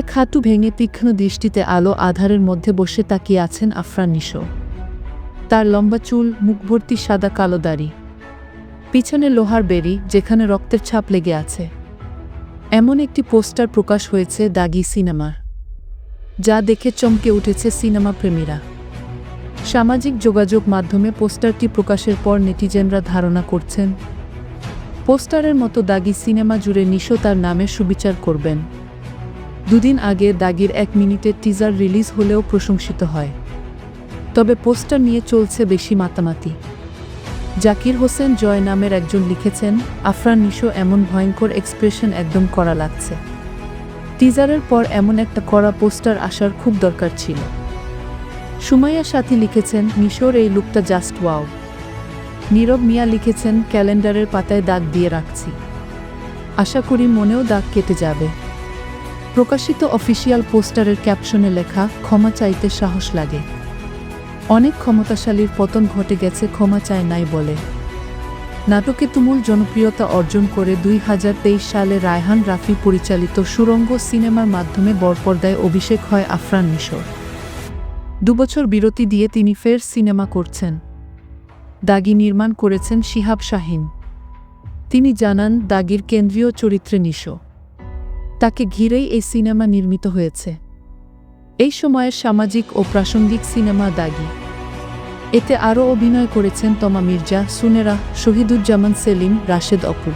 এক হাঁটু ভেঙে তীক্ষ্ণ দৃষ্টিতে আলো আধারের মধ্যে বসে তাকিয়ে আছেন আফরান নিশো। তার লম্বা চুল মুখভর্তি সাদা কালো দাড়ি, পিছনে লোহার বেরি যেখানে রক্তের ছাপ লেগে আছে। এমন একটি পোস্টার প্রকাশ হয়েছে দাগি সিনেমার, যা দেখে চমকে উঠেছে সিনেমা প্রেমীরা। সামাজিক যোগাযোগ মাধ্যমে পোস্টারটি প্রকাশের পর নেটিজেনরা ধারণা করছেন, পোস্টারের মতো দাগি সিনেমা জুড়ে নিশো তার নামে সুবিচার করবেন। দুদিন আগে দাগির এক মিনিটের টিজার রিলিজ হলেও প্রশংসিত হয়। তবে পোস্টার নিয়ে চলছে বেশি মাতামাতি। জাকির হোসেন জয় নামের একজন লিখেছেন, আফরান নিশো এমন ভয়ঙ্কর এক্সপ্রেশন একদম করা লাগছে। টিজারের পর এমন একটা করা পোস্টার আসার খুব দরকার ছিল। সুমাইয়া সাথী লিখেছেন, নিশোর এই লুকটা জাস্ট ওয়াও। নীরব মিয়া লিখেছেন, ক্যালেন্ডারের পাতায় দাগ দিয়ে রাখছি। আশা করি মনেও দাগ কেটে যাবে। প্রকাশিত অফিসিয়াল পোস্টারের ক্যাপশনে লেখা, ক্ষমা চাইতে সাহস লাগে। অনেক ক্ষমতাশালীর পতন ঘটে গেছে ক্ষমা চায় নাই বলে। নাটকে তুমুল জনপ্রিয়তা অর্জন করে দুই হাজার তেইশ সালে রায়হান রাফি পরিচালিত সুরঙ্গ সিনেমার মাধ্যমে বরপর্দায় অভিষেক হয় আফরান মিশর। দুবছর বিরতি দিয়ে তিনি ফের সিনেমা করছেন। দাগি নির্মাণ করেছেন শিহাব শাহিন। তিনি জানান, দাগির কেন্দ্রীয় চরিত্রে নিশো। তাকে ঘিরেই এই সিনেমা নির্মিত হয়েছে। এই সময়ের সামাজিক ও প্রাসঙ্গিক সিনেমা দাগি। এতে আরও অভিনয় করেছেন তমা মির্জা, সুনেরা, শহীদুজ্জামান, সেলিম, রাশেদ অপু।